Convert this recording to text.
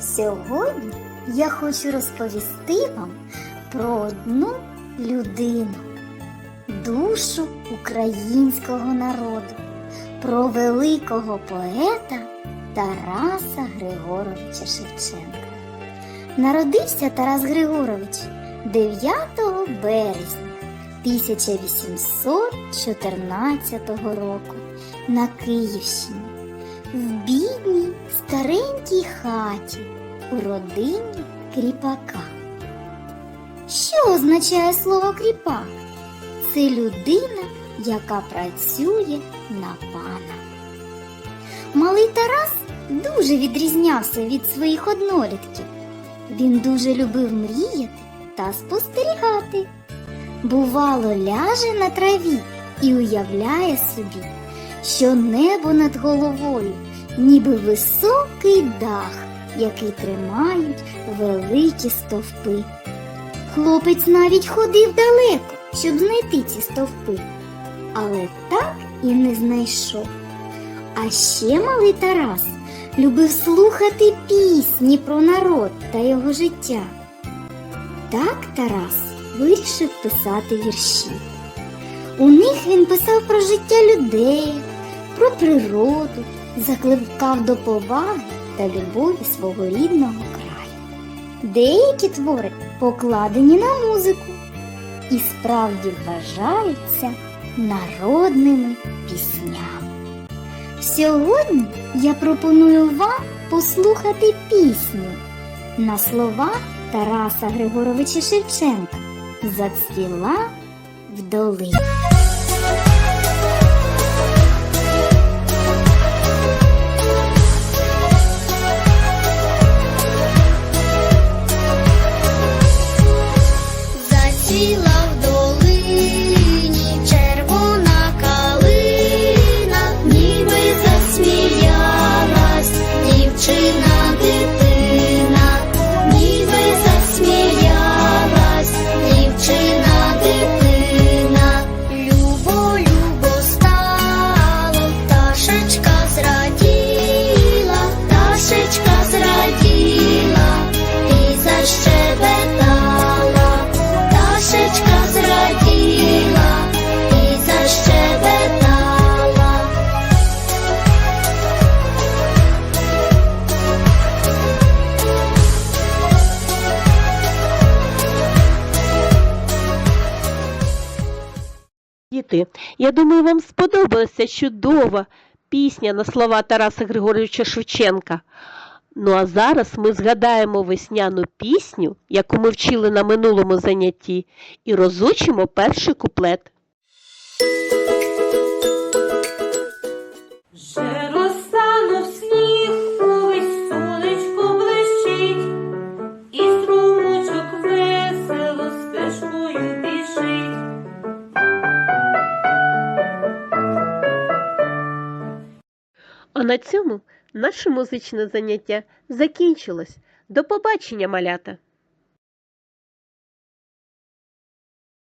Сьогодні я хочу розповісти вам про одну людину, душу українського народу, про великого поета Тараса Григоровича Шевченка. Народився Тарас Григорович 9 березня 1814 року на Київщині в бідній старенькій хаті у родині кріпака. Що означає слово кріпак? Це людина, яка працює на пана. Малий Тарас дуже відрізнявся від своїх однолітків. Він дуже любив мріяти та спостерігати. Бувало, ляже на траві і уявляє собі, що небо над головою, ніби високий дах, який тримають великі стовпи. Хлопець навіть ходив далеко, щоб знайти ці стовпи, але так і не знайшов. А ще малий Тарас любив слухати пісні про народ та його життя. Так Тарас вирішив писати вірші. У них він писав про життя людей, про природу, закликав до поваги та любові свого рідного краю. Деякі твори покладені на музику і справді вважаються народними піснями. Сьогодні я пропоную вам послухати пісню на слова Тараса Григоровича Шевченка Зацвіла в долині. Заціла в Діти, я думаю, вам сподобалася чудова пісня на слова Тараса Григоровича Шевченка. Ну а зараз ми згадаємо весняну пісню, яку ми вчили на минулому занятті, і розучимо перший куплет. На цьому наше музичне заняття закінчилось. До побачення, малята!